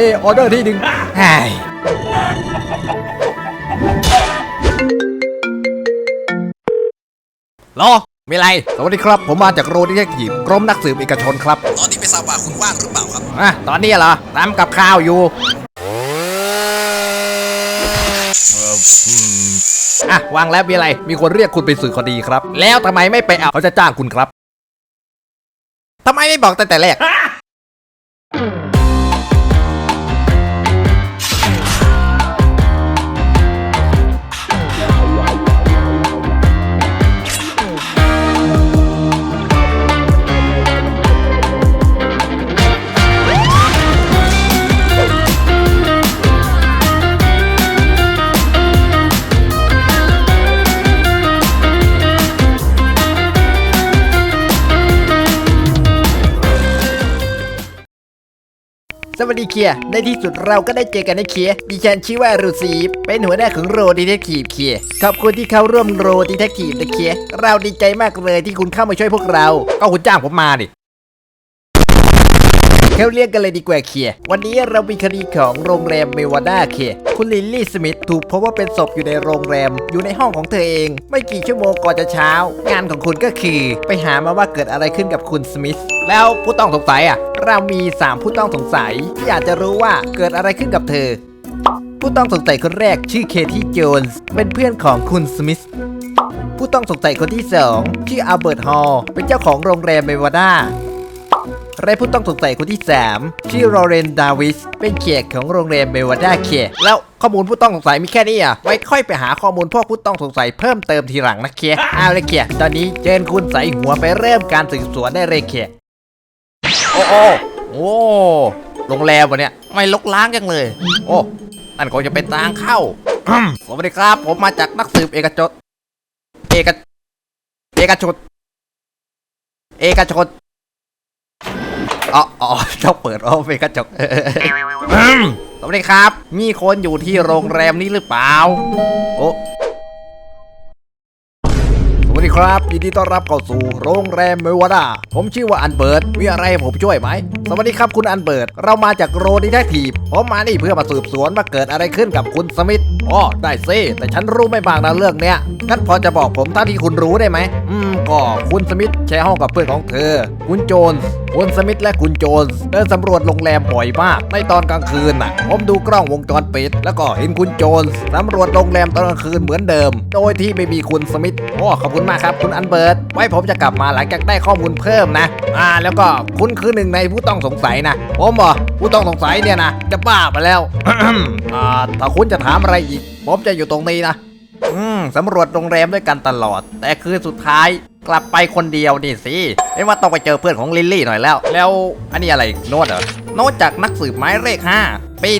ปย์ออเดอร์ที่หนึ่งไอ้รอมีอะไร สวัสดีครับ ผมมาจากโรดิเทคทีฟกรมนักสืบเอกชนครับ ตอนนี้ไม่ทราบว่าคุณว่างหรือเปล่าครับอะตอนนี้เหรอทำกับข้าวอยู่อะวางแล้วมีอะไร มีคนเรียกคุณไปสื่อคดีครับ แล้วทำไมไม่ไปเอาเขาจะจ้างคุณครับทำไมไม่บอกตั้งแต่แรก สวัสดีเคียในที่สุดเราก็ได้เจอกันนะเคียดิฉันชื่อว่ารูซีเป็นหัวหน้าของโรดีเทคทีฟเคียขอบคุณที่เข้าร่วมโรดีเทคทีฟนะเคียเราดีใจมากเลยที่คุณเข้ามาช่วยพวกเรา ก็คุณจ้างผมมาดิ เขาเรียกกันเลยดีกว่าเคียวันนี้เรามีคดีของโรงแรมเมวาดาเคียคุณลิลลี่สมิธถูกพบว่าเป็นศพอยู่ในโรงแรม อยู่ในห้องของเธอเอง ไม่กี่ชั่วโมงก่อนจะเช้า งานของคุณก็คือไปหามาว่าเกิดอะไรขึ้นกับคุณสมิธแล้วผู้ต้องสงสัยอะ เรามี 3 ผู้ต้องสงสัยที่อยากจะรู้ว่าเกิดอะไรขึ้นกับเธอ ผู้ต้องสงสัยคนแรกชื่อเคที่โจนส์เป็นเพื่อนของคุณสมิธผู้ต้องสงสัยคนที่ 2 ชื่ออัลเบิร์ตฮอลเป็นเจ้าของโรงแรมเมวาดา และผู้ต้องสงสัยคนที่ 3 ชื่อโรเรนดาวิส เป็นเขียกของโรงแรมเมวาดาเคียแล้วข้อมูลผู้ต้องสงสัยมีแค่นี้อะ ไว้ค่อยไปหาข้อมูลพวกผู้ต้องสงสัยเพิ่มเติมทีหลังนะเคียเอาเลยเคียตอนนี้เชิญคุณใส่หัวไปเริ่มการสืบสวนได้เลยเคียโอ้โอ้โอ้โรงแรมวะเนี่ยไม่ลกล้างจังเลย โอ้นั่นคงจะเป็นทางเข้า สวัสดีครับ ผมมาจากนักสืบเอกชนเอกเอกชนเอกชน อ๋ออ๋อเจ้าเปิดโอ้เป็นกระจกสวัสดีครับ มีคนอยู่ที่โรงแรมนี้หรือเปล่า โอ้สวัสดีครับ ยินดีต้อนรับเข้าสู่โรงแรมเมวาดาผมชื่อว่าอันเบิร์ตมีอะไรให้ผมช่วยไหม สวัสดีครับคุณอันเบิร์ตเรามาจากโรดีแทคทีฟผมมานี่เพื่อมาสืบสวนว่าเกิดอะไรขึ้นกับคุณสมิธอ๋อได้ซิแต่ฉันรู้ไม่บางนะเรื่องเนี้ยงั้นพอจะบอกผมเท่าที่คุณรู้ได้ไหมอืม ก็คุณสมิธแชร์ห้องกับเพื่อนของเธอ คุณโจนส์คุณสมิธและคุณโจนส์เดินสำรวจโรงแรมบ่อยมากในตอนกลางคืนน่ะ ผมดูกล้องวงจรปิด แล้วก็เห็นคุณโจนส์สำรวจโรงแรมตอนกลางคืนเหมือนเดิม โดยที่ไม่มีคุณสมิธโอ้ขอบคุณมากครับ คุณอันเบิร์ตไว้ผมจะกลับมาหลังจากได้ข้อมูลเพิ่มนะ อ่า แล้วก็คุณคือหนึ่งในผู้ต้องสงสัยนะผมบอกผู้ต้องสงสัยเนี่ยนะจะบ้าไปแล้วอ่าถ้าคุณจะถามอะไรอีกผมจะอยู่ตรงนี้นะอืมสำรวจโรงแรมด้วยกันตลอด แต่คืนสุดท้าย กลับไปคนเดียวนี่สิเอ็ว่าต้องไปเจอเพื่อนของลิลลี่หน่อยแล้ว แล้วอันนี้อะไรโน้ตเหรอโน้ตจากนักสืบหมายเลข 5 ปี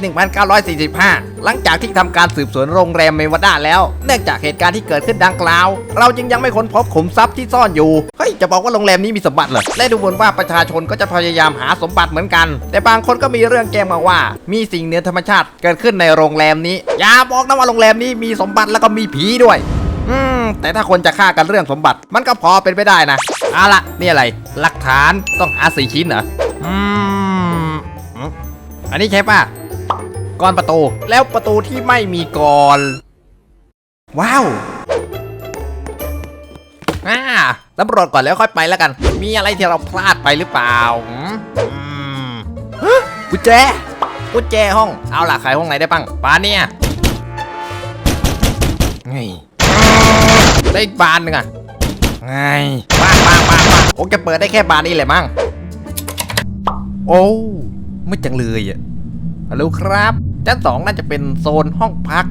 1945 หลังจากที่ทำการสืบสวนโรงแรมเมวาดาแล้ว เนื่องจากเหตุการณ์ที่เกิดขึ้นดังกล่าว เราจึงยังไม่ค้นพบขุมทรัพย์ที่ซ่อนอยู่ เฮ้ย จะบอกว่าโรงแรมนี้มีสมบัติเหรอ และดูเหมือนว่าประชาชนก็จะพยายามหาสมบัติเหมือนกัน แต่บางคนก็มีเรื่องแจ้งมาว่า มีสิ่งเหนือธรรมชาติเกิดขึ้นในโรงแรมนี้ อย่าบอกนะว่าโรงแรมนี้มีสมบัติแล้วก็มีผีด้วย อืม แต่ถ้าคนจะฆ่ากันเรื่องสมบัติ มันก็พอเป็นไปได้นะเอาละนี่อะไร หลักฐานต้องหาสี่ชิ้นเหรอ อืม อันนี้ใช่ป่ะกรอนประตู แล้วประตูที่ไม่มีกรอนว้าวอ่าตำรวจก่อนแล้วค่อยไปแล้วกัน มีอะไรที่เราพลาดไปหรือเปล่าอืมกุญแจกุญแจห้อง เอาล่ะใครห้องไหนได้บ้างปานเนี่ยไง ได้อีกบานหนึ่งอะไงบานบานบานบานผมจะเปิดได้แค่บานนี้แหละมั้งโอ้ไม่จังเลยอะฮัลโหลครับชั้นสองน่าจะเป็นโซนห้องพัก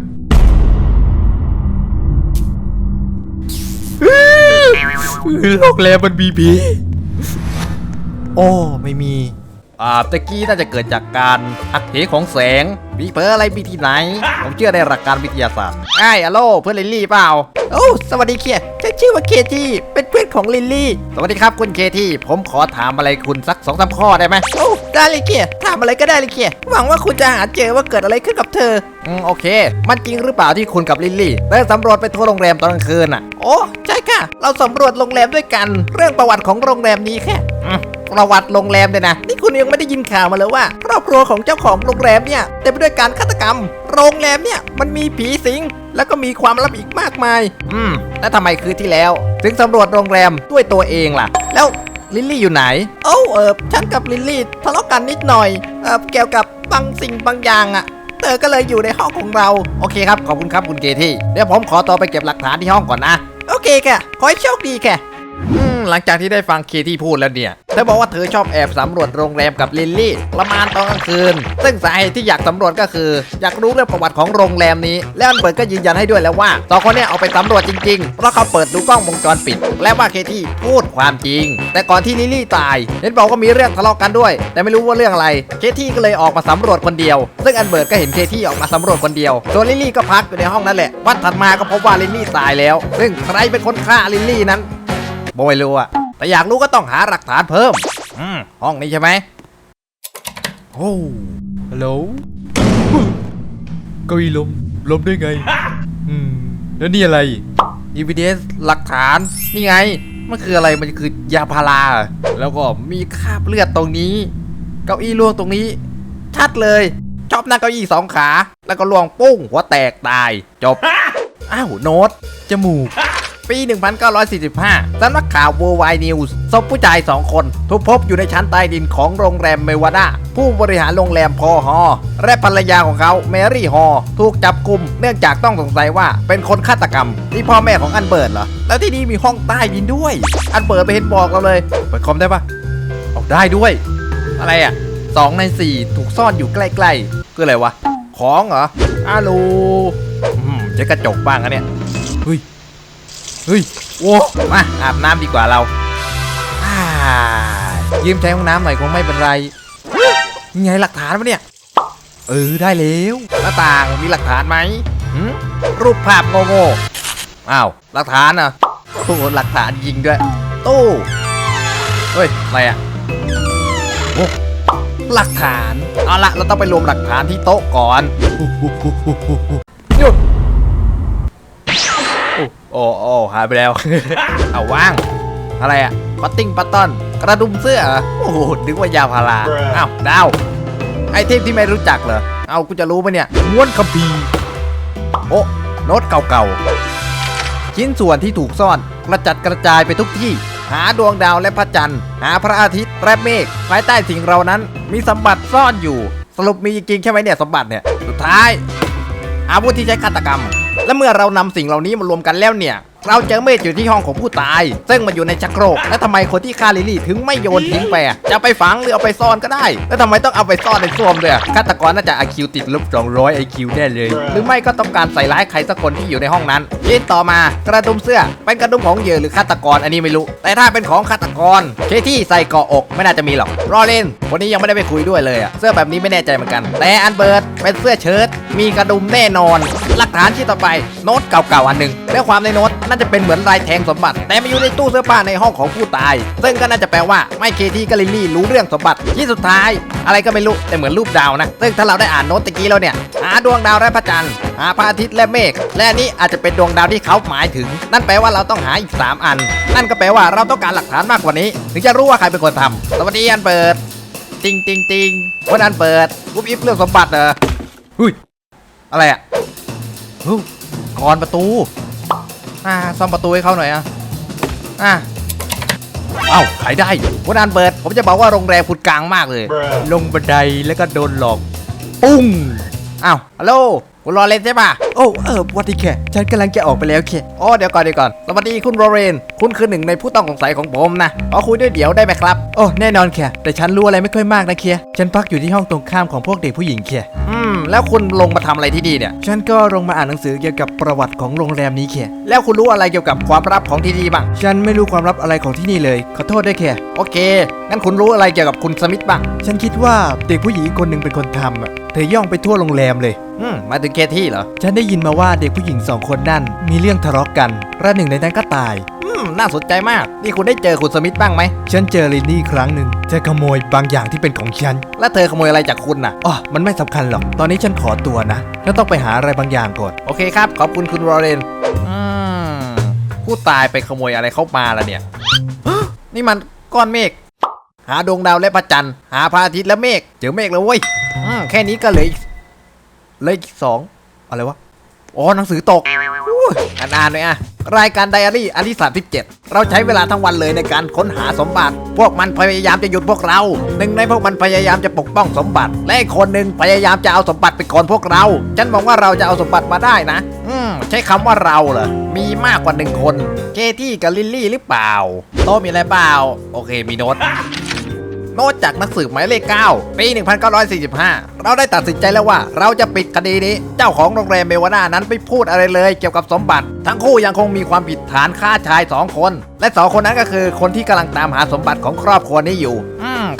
โรงแรมมันบีบีโอ้ไม่มี อ่าตะกี้น่าจะเกิดจากการหักเหของแสงมีเพออะไรมีที่ไหน ผมเชื่อในหลักการวิทยาศาสตร์ไอ้อะโลเพื่อนลิลลี่เปล่าโอ้สวัสดีเคียฉันชื่อว่าเคที่เป็นเพื่อนของลิลลี่สวัสดีครับคุณเคที่ผมขอถามอะไรคุณสักสองสามข้อได้ไหมโอ้ได้เลยเคียถถามอะไรก็ได้เลยเคียหวังว่าคุณจะหาเจอว่าเกิดอะไรขึ้นกับเธออืมโอเค มันจริงหรือเปล่าที่คุณกับลิลลี่ได้สำรวจไปทั่วโรงแรมตอนกลางคืนอะโอ้ใช่ค่ะ เราสำรวจโรงแรมด้วยกัน เรื่องประวัติของโรงแรมนี้แค่อืม ประวัติโรงแรมเนี่ยนะ นี่คุณยังไม่ได้ยินข่าวมาเลยว่า ครอบครัวของเจ้าของโรงแรมเนี่ยเต็มไปด้วยการฆาตกรรม โรงแรมเนี่ยมันมีผีสิง แล้วก็มีความลับอีกมากมาย อืม แล้วทำไมคืนที่แล้ว ถึงสำรวจโรงแรมด้วยตัวเองล่ะ แล้วลิลลี่อยู่ไหน โอ้เออฉันกับลิลลี่ทะเลาะกันนิดหน่อยเออเกี่ยวกับบางสิ่งบางอย่างอะเธอก็เลยอยู่ในห้องของเรา โอเคครับ ขอบคุณครับคุณเกที่ เดี๋ยวผมขอตัวไปเก็บหลักฐานที่ห้องก่อนนะ โอเคค่ะ ขอให้โชคดีค่ะ อืมหลังจากที่ได้ฟังเคที่พูดแล้วเนี่ยเธอบอกว่าเธอชอบแอบสำรวจโรงแรมกับลิลลี่ประมาณตอนกลางคืน ซึ่งสาเหตุที่อยากสำรวจก็คือ อยากรู้เรื่องประวัติของโรงแรมนี้ และอันเปิดก็ยืนยันให้ด้วยแล้วว่าสองคนเนี้เอาไปสำรวจจริงๆ เพราะเขาเปิดดูกล้องวงจรปิด และว่าเคที่พูดความจริง แต่ก่อนที่ลิลลี่ตายเห็นบอกว่ามีเรื่องทะเลาะกันด้วย แต่ไม่รู้ว่าเรื่องอะไร เคที่ก็เลยออกมาสำรวจคนเดียว ซึ่งอันเบิร์ดก็เห็นเคที่ออกมาสำรวจคนเดียวส่วนลิลลี่ก็พักอยู่ในห้องนั่นแหละวันถัดมาก็พบว่าลิลลี่ตายแล้ว ซึ่งใครเป็นคนฆ่าลิลลี่นั้น บไม่รู้อะแต่อยากรู้ก็ต้องหาหลักฐานเพิ่ม อืม ห้องนี้ใช่ไหมโอ้ฮัลโหลเก้าอี้ล้มล้มได้ไง อืม แล้วนี่อะไร evidence หลักฐาน นี่ไง มันคืออะไร มันคือยาพาราเหรอแล้วก็มีคราบเลือดตรงนี้ เก้าอี้ล่วงตรงนี้ ชัดเลย ชอบนั่งเก้าอี้สองขา แล้วก็ล่วงปุ้งหัวแตกตาย จบ อ้าว โน้ต จมูก ปี 1945 สำนักข่าว Worldwide News ศพผู้ชายสองคน ถูกพบอยู่ในชั้นใต้ดินของโรงแรมเมวาดาผู้บริหารโรงแรมพอฮอและภรรยาของเขาแมรี่ฮอถูกจับกลุ่มเนื่องจากต้องสงสัยว่าเป็นคนฆาตกรรมที่พ่อแม่ของอันเบิร์ดเหรอ แล้วที่นี่มีห้องใต้ดินด้วย อันเบิร์ดไปเห็นบอกเราเลยเปิดคอมได้ปะเอาได้ด้วย อะไรอะสองในสี่ถูกซ่อนอยู่ใกล้ๆคืออะไรวะ ของเหรออาลูอืมใช้กระจกบ้างอะเนี่ยเฮ้ย เฮ้ยโว้มาอาบน้ำดีกว่าเราอ่ายืมใช้ห้องน้ำหน่อยคงไม่เป็นไรนี่ไงหลักฐานปะเนี่ย เออได้แล้วหน้าต่างมีหลักฐานไหมหืมรูปภาพโง่ๆอ้าวหลักฐานอะโอ้โหหลักฐานยิงด้วยตู้เฮ้ยอะไรอะโอ้หลักฐานเอาละเราต้องไปรวมหลักฐานที่โต๊ะก่อนหยุด โอ้โอ้หายไปแล้ว เอาว่าง อะไรอะปัตติ้งปัตตอน กระดุมเสื้อเหรอโอ้โหนึกว่ายาพาราอ้าวดาว ไอเทมที่ไม่รู้จักเหรอ เอากูจะรู้ปะเนี่ย ม้วนคัมภีร์โอ้โน้ตเก่าๆ ชิ้นส่วนที่ถูกซ่อน กระจัดกระจายไปทุกที่ หาดวงดาวและพระจันทร์ หาพระอาทิตย์และเมฆภายใต้สิ่งเรานั้น มีสมบัติซ่อนอยู่ สรุปมีจริงๆใช่ไหมเนี่ยสมบัติเนี่ย สุดท้าย อาวุธที่ใช้ฆาตกรรม และเมื่อเรานำสิ่งเหล่านี้มารวมกันแล้วเนี่ย เราเจอเมธอยู่ที่ห้องของผู้ตาย ซึ่งมันอยู่ในชักโครก และทำไมคนที่ฆ่าลิลี่ถึงไม่โยนทิ้งไปอะจะไปฝังหรือเอาไปซ่อนก็ได้ แล้วทำไมต้องเอาไปซ่อนในส้วมด้วยฆาตกรน่าจะ IQ ติดลบ200 IQ แน่เลย หรือไม่ก็ต้องการใส่ร้ายใครสักคนที่อยู่ในห้องนั้นยินต่อมากระดุมเสื้อ เป็นกระดุมของเหยื่อหรือฆาตกรอันนี้ไม่รู้ แต่ถ้าเป็นของฆาตกรเคที่ใส่เกาะอกไม่น่าจะมีหรอกรอเล่นวันนี้ยังไม่ได้ไปคุยด้วยเลยอะเสื้อแบบนี้ไม่แน่ใจเหมือนกัน แต่อันเบิร์ดเป็นเสื้อเชิ้ตมีกระดุมแน่นอน หลักฐานที่ต่อไปโน้ตเก่าๆอันหนึ่งและความในโน้ตน่าจะเป็นเหมือนลายแทงสมบัติ แต่มาอยู่ในตู้เสื้อผ้าในห้องของผู้ตาย ซึ่งก็น่าจะแปลว่าไม่เคที่กับลิลี่รู้เรื่องสมบัติ ที่สุดท้าย อะไรก็ไม่รู้แต่เหมือนรูปดาวนะ ซึ่งถ้าเราได้อ่านโน้ตตะกี้แล้วเนี่ยหาดวงดาวและพระจันทร์หาพระอาทิตย์และเมฆและอันนี้อาจจะเป็นดวงดาวที่เขาหมายถึง นั่นแปลว่าเราต้องหาอีก 3 อัน นั่นก็แปลว่าเราต้องการหลักฐานมากกว่านี้ ถึงจะรู้ว่าใครเป็นคนทำสวัสดีอันเปิดติงติงติงวันอันเปิดปุ๊บอิฟเรื่องสมบัติเหรอหุ้ยอะไรอะกรอนประตู อ่าซ่อมประตูให้เขาหน่อยอะอะเอ้าขายได้วันอันเปิด ผมจะบอกว่าโรงแรมคุณกลางมากเลย ลงบันไดแล้วก็โดนหลอก ปุ้งอ้าวฮัลโหล คุณรอเลนใช่ปะโอ้เออวัสดีแค่ฉันกำลังจะออกไปแล้วแค่อ๋อเดี๋ยวก่อนเดี๋ยวก่อนสวัสดีคุณโรเรนคุณคือหนึ่งในผู้ต้องสงสัยของผมนะขอคุยด้วยเดี๋ยวได้ไหมครับ โอ้แน่นอนแค่แต่ฉันรู้อะไรไม่ค่อยมากนะเคียฉันพักอยู่ที่ห้องตรงข้ามของพวกเด็กผู้หญิงเคียอืมแล้วคุณลงมาทำอะไรที่นี่เนี่ยฉันก็ลงมาอ่านหนังสือเกี่ยวกับประวัติของโรงแรมนี้เคียแล้วคุณรู้อะไรเกี่ยวกับความลับของที่นี่บ้างฉันไม่รู้ความลับอะไรของที่นี่เลย ขอโทษด้วยแค่โอเคงั้นคุณรู้อะไรเกี่ยวกับคุณสมิธบ้างฉันคิดว่าเด็กผู้หญิงคนหนึ่งเป็นคนทำอะเธอย่องไปทั่วโรงแรมเลย อืมหมายถึงเคที่เหรอ ฉันได้ยินมาว่าเด็กผู้หญิงสองคนนั่น มีเรื่องทะเลาะกันและหนึ่งในนั้นก็ตาย อืมมน่าสนใจมาก นี่คุณได้เจอคุณสมิธบ้างไหม ฉันเจอลินนี่ครั้งหนึ่งเธอขโมยบางอย่างที่เป็นของฉันและเธอขโมยอะไรจากคุณน่ะ อ๋อมันไม่สำคัญหรอก ตอนนี้ฉันขอตัวนะฉันต้องไปหาอะไรบางอย่างก่อน โอเคครับ ขอบคุณคุณโรเรนอืมผู้ตายไปขโมยอะไรเข้ามาล่ะเนี่ย นี่มันก้อนเมฆ หาดวงดาวและพระจันทร์ หาพระอาทิตย์และเมฆ เจอเมฆแล้วเว้ยอืมแค่นี้ก็เหลืออีก เลืออีกสองอะไรวะ อ๋อ หนังสือตกอ่านๆเลยอะรายการไดอารี่อันที่37 เราใช้เวลาทั้งวันเลยในการค้นหาสมบัติ พวกมันพยายามจะหยุดพวกเรา หนึ่งในพวกมันพยายามจะปกป้องสมบัติ และคนหนึ่งพยายามจะเอาสมบัติไปก่อนพวกเรา ฉันมองว่าเราจะเอาสมบัติมาได้นะ อืม ใช้คำว่าเราเหรอ มีมากกว่าหนึ่งคน เคที่กับลิลลี่หรือเปล่า โตมีอะไรเปล่า โอเค มีโน้ต โน้ตจากนักสืบหมายเลข9ปี 1945 เราได้ตัดสินใจแล้วว่า เราจะปิดคดีนี้ เจ้าของโรงแรมเมวาน่านั้นไม่พูดอะไรเลย เกี่ยวกับสมบัติ ทั้งคู่ยังคงมีความผิดฐานฆ่าชาย 2 คน และ 2 คนนั้นก็คือคนที่กำลังตามหาสมบัติของครอบครัวนี้อยู่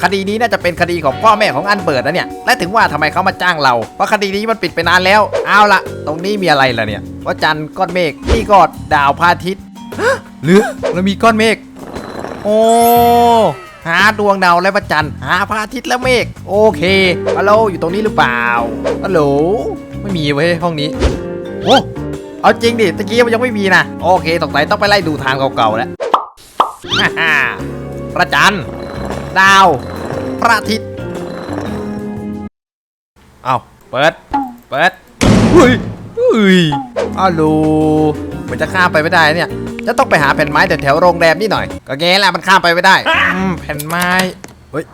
คดีนี้น่าจะเป็นคดีของพ่อแม่ของอันเบิร์ดนะเนี่ย และถึงว่าทำไมเขามาจ้างเรา เพราะคดีนี้มันปิดไปนานแล้ว เอาละตรงนี้มีอะไรล่ะเนี่ยว่าจันทร์ก้อนเมฆนี่ก็ดาวพระอาทิตย์หรือเรามีก้อนเมฆโอ้ หาดวงดาวและพระจันทร์หาพระอาทิตย์และเมฆโอเคฮัลโหลอยู่ตรงนี้หรือเปล่าฮัลโหลไม่มีไว้ยห้องนี้โอ้เอาจริงดิตะกี้มันยังไม่มีนะโอเคตกใจต้องไปไล่ดูทางเก่าๆแล้วฮ่าฮ่าพระจันทร์ดาว พระอาทิตย์เอาเปิด เปิดเฮ้ยเฮ้ยอ้าวลู มันจะข้ามไปไม่ได้เนี่ย จะต้องไปหาแผ่นไม้แถวๆโรงแรมนี่หน่อย ก็แง่แหละมันข้ามไปไม่ได้อืมแผ่นไม้ เฮ้ย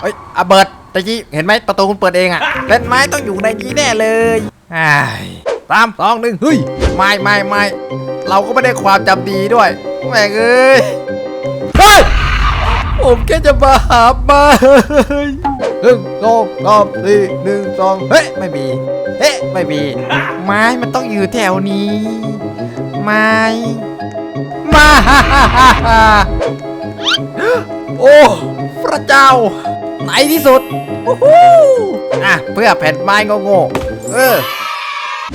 เฮ้ยอาเบิร์ดตะกี้เห็นไหมประตูคุณเปิดเองอะแผ่นไม้ต้องอยู่ในนี้แน่เลยอ้ายสามสองหนึ่งเฮ้ย ไม่ไม่ไม่เราก็ไม่ได้ความจำดีด้วยแม่งเอ้ย เฮ้ย ผมแค่จะมาหาไม้หนึ่งสองสามสี่หนึ่งสองเฮ้ยไม่มีเอ๊ะไม่มี ไม้มันต้องอยู่แถวนี้ ไม้มาโอ้พระเจ้าไหนที่สุดอะเพื่อแผ่นไม้โง่ๆเออ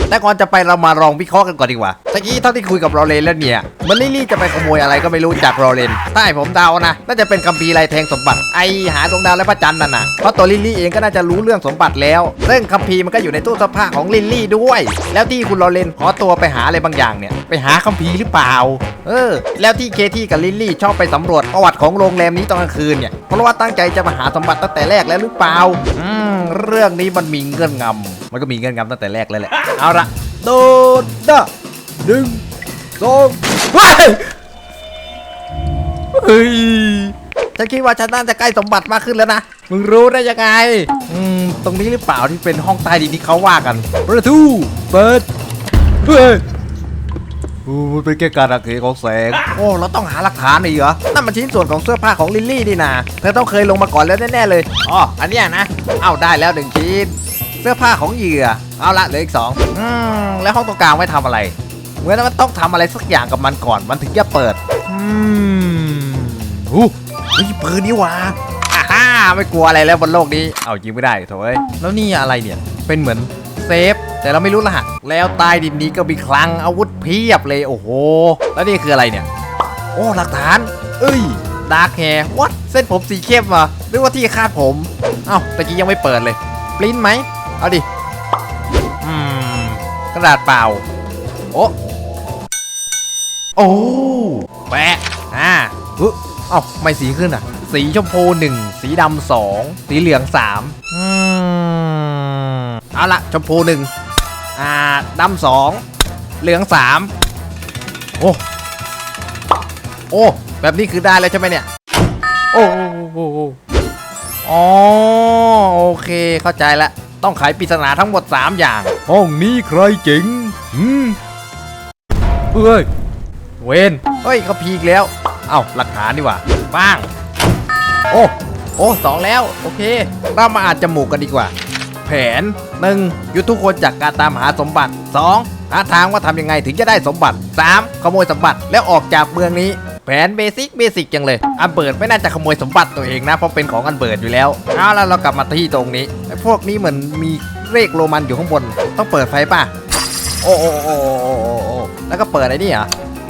แต่ก่อนจะไปเรามาลองวิเคราะห์กันก่อนดีกว่าตะกี้เท่าที่คุยกับรอเลนแล้วเนี่ยมันลิลลี่จะไปขโมยอะไรก็ไม่รู้จากรอเลนใต้ผมเดานะ น่าจะเป็นคัมภีร์ลายแทงสมบัติ ไอหาดวงดาวและพระจันทร์นั่นน่ะ เพราะตัวลิลลี่เองก็น่าจะรู้เรื่องสมบัติแล้วซึ่องคัมภีร์มันก็อยู่ในตู้เสื้อผ้าของลิลลี่ด้วย แล้วที่คุณรอเลนขอตัวไปหาอะไรบางอย่างเนี่ย ไปหาคัมภีร์หรือเปล่า เออ แล้วที่เคที่กับลิลลี่ชอบไปสำรวจประวัติของโรงแรมนี้ตอนกลางคืนเนี่ย เพราะว่าตั้งใจจะมาหาสมบัติตั้งแต่แรกแล้วหรือเปล่า อืม เรื่องนี้มันมีเงื่อนงำ มันก็มีเงื่อนงำตั้งแต่แรกแล้วแหละเอาละโดนดะหนึ่งสองเฮ้ยเฮ้ยฉันคิดว่าฉันน่าจะใกล้สมบัติมากขึ้นแล้วนะ มึงรู้ได้ยังไง อืม ตรงนี้หรือเปล่าที่เป็นห้องใต้ดินที่เขาว่ากันประตูเปิดเฮ้ยโอ้มันเป็นแค่การระเหยของแสง โอ้ เราต้องหาหลักฐานอีกเหรอ นั่นมันชิ้นส่วนของเสื้อผ้าของลิลลี่นี่นาเธอต้องเคยลงมาก่อนแล้วแน่ๆเลย อ๋อ อันเนี้ยนะ เอ้าได้แล้วหนึ่งชิ้น เสื้อผ้าของเหยื่อ เอาละเหลืออีกสองอืมแล้วห้องตรงกลางไว้ทำอะไร เหมือนว่าต้องทำอะไรสักอย่างกับมันก่อนมันถึงจะเปิด อืมอู้นี่ปืนนี่ว่าอ่าฮ่าไม่กลัวอะไรแล้วบนโลกนี้ เอาจริงไม่ได้โถ่เอ้ยแล้วนี่อะไรเนี่ย เป็นเหมือนเซฟ แต่เราไม่รู้รหัส แล้วใต้ดินนี้ก็มีคลังอาวุธเพียบเลยโอ้โห แล้วนี่คืออะไรเนี่ย โอ้หลักฐาน เอ้ยดาร์คแฮร์วัดเส้นผมสีเข้มเหรอหรือว่าที่คาดผม เอ้าตะกี้ยังไม่เปิดเลยปริ้นไหม เอาดิอืมกระดาษเปล่า โอ้โอ้แปะอ่าเฮ้ยเอ้าไม่สีขึ้นอะ สีชมพูหนึ่งสีดำสองสีเหลืองสามอืมเอาละชมพูหนึ่งอ่าดำสองเหลืองสามโอ้โอ้แบบนี้คือได้แล้วใช่ไหมเนี่ย โอ้โอ้โอ้โอ้อ๋อโอเคเข้าใจละ ต้องไขปริศนาทั้งหมด 3 อย่าง ห้องนี้ใครเจ๋งอืมเฮ้ย เวนเฮ้ยเขาพีกแล้ว เอ้าหลักฐานดีกว่าบ้าง โอ้โอ้สองแล้ว โอเค เรามาอาจจมูกกันดีกว่า แผนหนึ่งหยุดทุกคนจากการตามหาสมบัติ 2. หาทางว่าทำยังไงถึงจะได้สมบัติ 3. ขโมยสมบัติแล้วออกจากเมืองนี้แผนเบสิกเบสิกจังเลยอันเบิร์ดไม่น่าจะขโมยสมบัติตัวเองนะ เพราะเป็นของอันเบิร์ดอยู่แล้วเอาแล้วเรากลับมาที่ตรงนี้ไอ้พวกนี้เหมือนมีเลขโรมันอยู่ข้างบน ต้องเปิดไฟป่ะ โอ้โอ้โอ้โอ้โอ้แล้วก็เปิดไอ้นี่เหรอ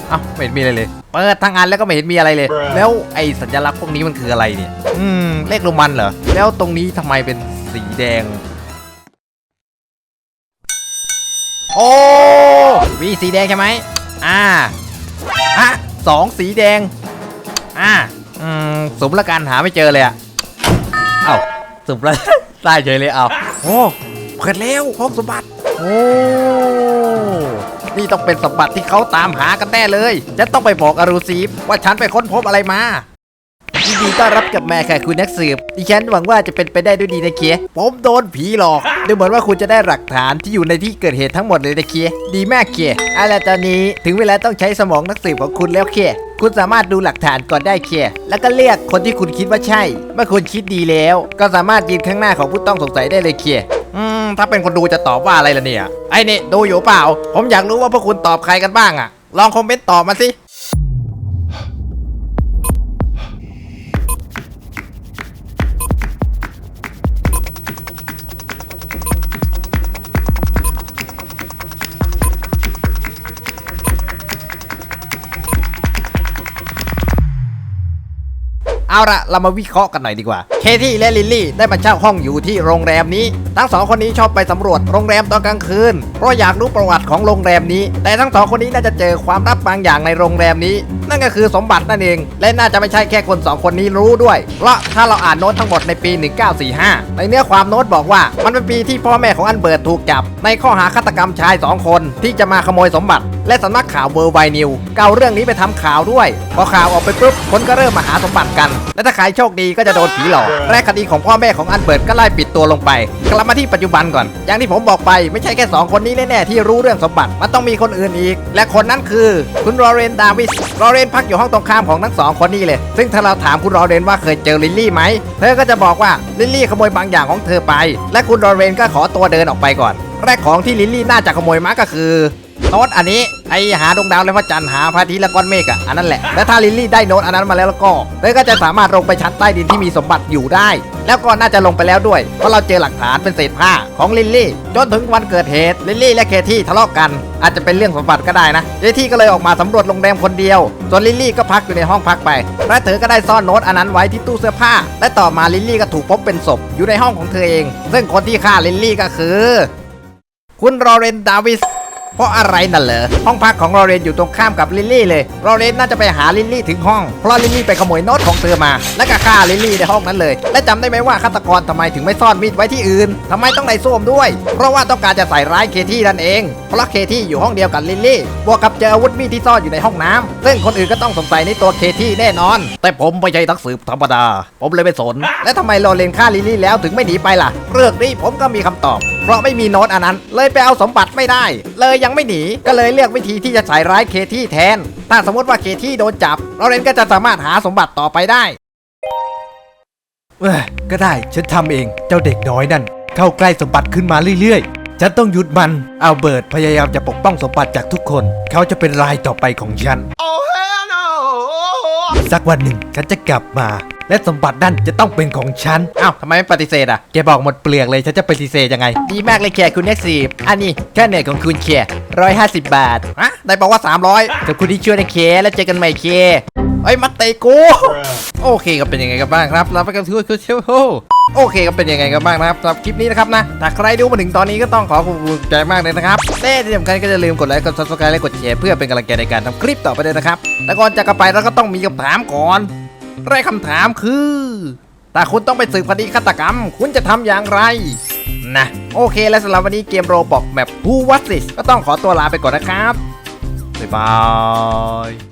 เอ้าไม่เห็นมีอะไรเลย เปิดทั้งอันแล้วก็ไม่เห็นมีอะไรเลย แล้วไอสัญลักษณ์พวกนี้มันคืออะไรเนี่ย อืมเลขโรมันเหรอแล้วตรงนี้ทำไมเป็นสีแดง โอ้มีสีแดงใช่ไหมอ่า อะสองสีแดง อ่า อืมสมละการหาไม่เจอเลยอะเอ้าสมละได้เฉยเลยเอาโอ้เปิดแล้วห้องสมบัติ โอ้นี่ต้องเป็นสมบัติที่เขาตามหากันแน่เลยฉันต้องไปบอกอารูซีฟว่าฉันไปค้นพบอะไรมา ยินดีต้อนรับกลับมาค่ะคุณนักสืบดิฉันหวังว่าจะเป็นไปได้ด้วยดีนะเคียผมโดนผีหลอกดูเหมือนว่าคุณจะได้หลักฐานที่อยู่ในที่เกิดเหตุทั้งหมดเลยนะเคียดีมากเคียเอาล่ะตอนนี้ถึงเวลาต้องใช้สมองนักสืบของคุณแล้วเคียคุณสามารถดูหลักฐานก่อนได้เคียแล้วก็เลือกคนที่คุณคิดว่าใช่ เมื่อคุณคิดดีแล้ว ก็สามารถยืนข้างหน้าของผู้ต้องสงสัยได้เลยเคียอืมถ้าเป็นคนดูจะตอบว่าอะไรล่ะเนี่ย ไอ้นี่ดูอยู่เปล่า ผมอยากรู้ว่าพวกคุณตอบใครกันบ้างอะลองคอมเมนต์ตอบมาสิ เอาละเรามาวิเคราะห์กันหน่อยดีกว่า เคที่และลิลลี่ได้มาเช่าห้องอยู่ที่โรงแรมนี้ ทั้งสองคนนี้ชอบไปสำรวจโรงแรมตอนกลางคืน เพราะอยากรู้ประวัติของโรงแรมนี้ แต่ทั้งสองคนนี้น่าจะเจอความลับบางอย่างในโรงแรมนี้ นั่นก็คือสมบัตินั่นเอง และน่าจะไม่ใช่แค่คนสองคนนี้รู้ด้วย เพราะถ้าเราอ่านโน้ตทั้งหมดในปี 1945 ในเนื้อความโน้ตบอกว่ามันเป็นปีที่พ่อแม่ของอันเบิร์ตถูกจับ ในข้อหาฆาตกรรมชายสองคนที่จะมาขโมยสมบัติ และสำนักข่าวเวอร์ไวนิวเกาเรื่องนี้ไปทำข่าวด้วย พอข่าวออกไปปุ๊บคนก็เริ่มมาหาสมบัติกัน และถ้าใครโชคดีก็จะโดนผีหลอกและคดีของพ่อแม่ของอันเบิร์ตก็ไล่ปิดตัวลงไป กลับมาที่ปัจจุบันก่อน อย่างที่ผมบอกไปไม่ใช่แค่ 2 คนนี้แน่ๆที่รู้เรื่องสมบัติมันต้องมีคนอื่นอีก และคนนั้นคือ คุณรอเรนดาวิสรอเรนพักอยู่ห้องตรงข้ามของทั้งสองคนนี้เลย ซึ่งถ้าเราถามคุณรอเรนว่าเคยเจอลิลลี่ไหมเธอก็จะบอกว่าลิลลี่ขโมยบางอย่างของเธอไป และคุณรอเรนก็ขอตัวเดินออกไปก่อน แรกของที่ลิลลี่น่าจะขโมยมาก็คือ โน้ตอันนี้ไอหาดวงดาวและพระจันทร์หาพระอาทิตย์และก้อนเมฆอะอันนั้นแหละและถ้าลิลลี่ได้โน้ตอันนั้นมาแล้วแล้วก็เธอก็จะสามารถลงไปชั้นใต้ดินที่มีสมบัติอยู่ได้ แล้วก็น่าจะลงไปแล้วด้วย เพราะเราเจอหลักฐานเป็นเศษผ้าของลิลลี่จนถึงวันเกิดเหตุลิลลี่และเคที่ทะเลาะกันอาจจะเป็นเรื่องสมบัติก็ได้นะเคที่ก็เลยออกมาสำรวจโรงแรมคนเดียว ส่วนลิลลี่ก็พักอยู่ในห้องพักไปและเธอก็ได้ซ่อนโน้ตอันนั้นไว้ที่ตู้เสื้อผ้า และต่อมาลิลลี่ก็ถูกพบเป็นศพอยู่ในห้องของเธอเอง ซึ่งคนที่ฆ่าลิลลี่ก็คือ คุณรอเรนดาวิส เพราะอะไรน่ะเหรอห้องพักของลอเรนอยู่ตรงข้ามกับลิลลี่เลยลอเรนน่าจะไปหาลิลลี่ถึงห้องเพราะลิลลี่ไปขโมยโน้ตของเธอมา และก็ฆ่าลิลลี่ในห้องนั้นเลย และจำได้ไหมว่าฆาตกรทำไมถึงไม่ซ่อนมีดไว้ที่อื่นทำไมต้องในส้วมด้วย เพราะว่าต้องการจะใส่ร้ายเคที่นั่นเองเพราะเคที่อยู่ห้องเดียวกับลิลลี่บวกกับเจออาวุธมีดที่ซ่อนอยู่ในห้องน้ำซึ่งคนอื่นก็ต้องสงสัยในตัวเคที่แน่นอน แต่ผมไม่ใช่นักสืบธรรมดา ผมเลยไม่สน และทำไมลอเรนฆ่าลิลลี่แล้วถึงไม่หนีไปล่ะเรื่องนี้ผมก็มีคำตอบเพราะไม่มีโน้ตอันนั้น เลยไปเอาสมบัติไม่ได้ เลยยังไม่หนีก็เลยเลือกวิธีที่จะใส่ร้ายเคที่แทน ถ้าสมมติว่าเคที่โดนจับลอเรนก็จะสามารถหาสมบัติต่อไปได้เอ้ยก็ได้ฉันทำเองเจ้าเด็กน้อยนั่น เข้าใกล้สมบัติขึ้นมาเรื่อยๆ ฉันต้องหยุดมันเอาเบิร์ตพยายามจะปกป้องสมบัติจากทุกคน เขาจะเป็นรายต่อไปของฉัน สักวันหนึ่งฉันจะกลับมา และสมบัตินั่นจะต้องเป็นของฉันอ้าวทำไมไม่ปฏิเสธอะแกบอกหมดเปลือกเลยฉันจะปฏิเสธยังไง ดีมากเลยแคร์คุณเน็กซีฟอันนี้แค่เหนื่อยของคุณแคร์ร้อยห้าสิบบาทฮะได้บอกว่า 300กับคุณที่ช่วยนะแคร์แล้วเจอกันใหม่แคร์เอ้ยมาเตะกูโอเคก็เป็นยังไงกันบ้างครับเราไปกันทุกคนเชียวโอเคก็เป็นยังไงกันบ้างนะครับสำหรับคลิปนี้นะครับนะถ้าใครดูมาถึงตอนนี้ก็ต้องขอขอบคุณใจมากเลยนะครับและที่สำคัญก็อย่าลืมกดไลค์กด subscribe และกดแชร์เพื่อเป็นกำลังใจในการทำคลิปต่อไปด้วยนะครับแต่ก่อนจะกลับไปเราก็ต้องมีคำถามก่อน แรกคำถามคือ แต่คุณต้องไปสืบคดีฆาตกรรม คุณจะทำอย่างไร นะ โอเคและสำหรับวันนี้เกมโรบอกแบบ Who Was This ก็ต้องขอตัวลาไปก่อนนะครับ บ๊ายบาย